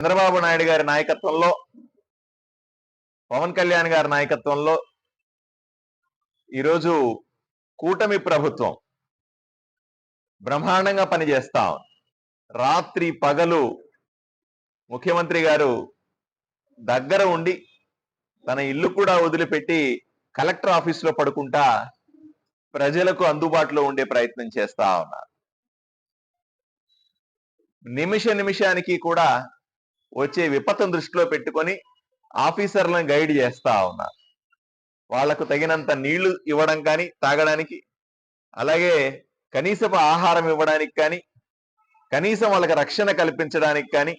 చంద్రబాబు నాయుడు గారి నాయకత్వంలో పవన్ కళ్యాణ్ గారి నాయకత్వంలో ఈరోజు కూటమి ప్రభుత్వం బ్రహ్మాండంగా పనిచేస్తాం రాత్రి పగలు ముఖ్యమంత్రి గారు దగ్గర ఉండి తన ఇల్లు కూడా వదిలిపెట్టి కలెక్టర్ ఆఫీస్లో పడుకుంటా ప్రజలకు అందుబాటులో ఉండే ప్రయత్నం చేస్తా ఉన్నారు. నిమిష నిమిషానికి కూడా వచ్చే విపత్తును దృష్టిలో పెట్టుకొని ఆఫీసర్లను గైడ్ చేస్తా ఉన్నారు. వాళ్ళకు తగినంత నీళ్ళు ఇవ్వడం కానీ తాగడానికి అలాగే కనీసపు ఆహారం ఇవ్వడానికి కానీ కనీసం వాళ్ళకి రక్షణ కల్పించడానికి కానీ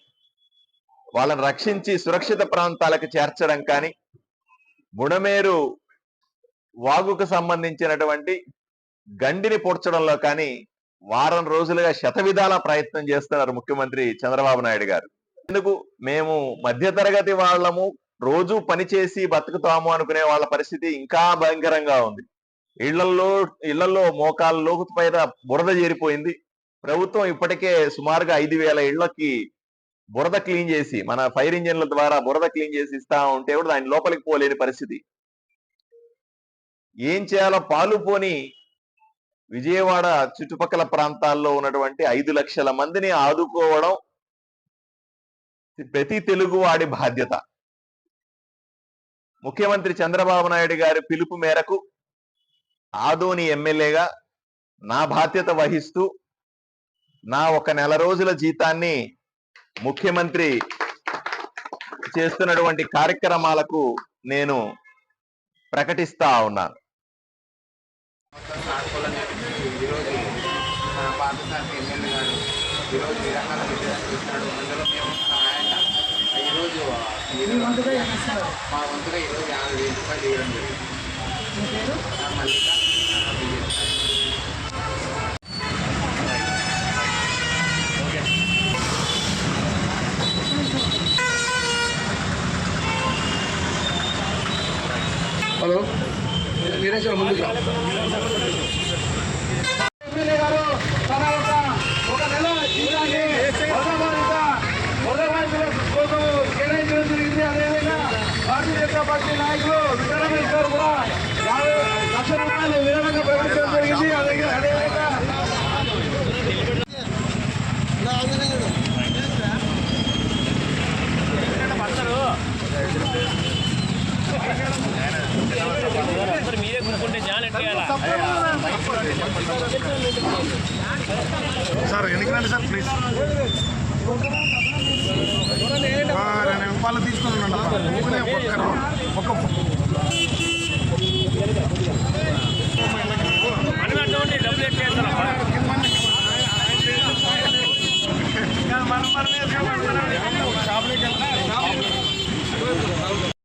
వాళ్ళని రక్షించి సురక్షిత ప్రాంతాలకు చేర్చడం కానీ బుడమేరు వాగుకు సంబంధించినటువంటి గండిని పూడ్చడంలో కానీ వారం రోజులుగా శతవిధాల ప్రయత్నం చేస్తున్నారు ముఖ్యమంత్రి చంద్రబాబు నాయుడు గారు. ఎందుకు? మేము మధ్యతరగతి వాళ్ళము రోజు పని చేసి బతుకుతాము అనుకునే వాళ్ళ పరిస్థితి ఇంకా భయంకరంగా ఉంది. ఇళ్ళలో ఇళ్ళలో మోకాళ్ళ పైన బురద చేరిపోయింది. ప్రభుత్వం ఇప్పటికే సుమారుగా ఐదు వేల ఇళ్ళకి బురద క్లీన్ చేసి మన ఫైర్ ఇంజిన్ల ద్వారా బురద క్లీన్ చేసి ఇస్తా ఉంటే కూడా దాని లోపలికి పోలేని పరిస్థితి. ఏం చేయాలో పాలు పోని విజయవాడ చుట్టుపక్కల ప్రాంతాల్లో ఉన్నటువంటి ఐదు లక్షల మందిని ఆదుకోవడం ప్రతి తెలుగు వాడి బాధ్యత. ముఖ్యమంత్రి చంద్రబాబు నాయుడు గారి పిలుపు మేరకు ఆదోని ఎమ్మెల్యేగా నా బాధ్యత వహిస్తూ నా ఒక నెల రోజుల జీతాన్ని ముఖ్యమంత్రి చేస్తున్నటువంటి కార్యక్రమాలకు నేను ప్రకటిస్తా ఉన్నాను. ఈరోజు మన పార్థసారథి ఎమ్మెల్యే గారు ఈరోజు నిరాహార విద్యార్థి చేస్తున్నాడు అందులో మేము ఆయన ఈరోజు మా వంతుగా ఈరోజు యాభై వేల రూపాయలు ఇవ్వడం జరిగింది నా మల్లిక నా విజయ్. హలో వీరేశ్వర ముందుకు రా. ఎమ్మెల్యే గారు తన ఒక ఒక నెల జీతాన్ని వరద బాధిత వరద బాధితుల కోసం కేటాయించడం జరిగింది అదేవిధంగా భారతీయ జనతా పార్టీ నాయకులు విక్రమేష్ గారు కూడా యాభై లక్షల రూపాయలు విరాళంగా ప్రకటించడం జరిగింది. అదేవిధంగా మీరే కొనుక్కుంటే జాన్ సార్ వెనక్కి సార్ ప్లీజ్ నేను రెండు తీసుకుని ఒక్క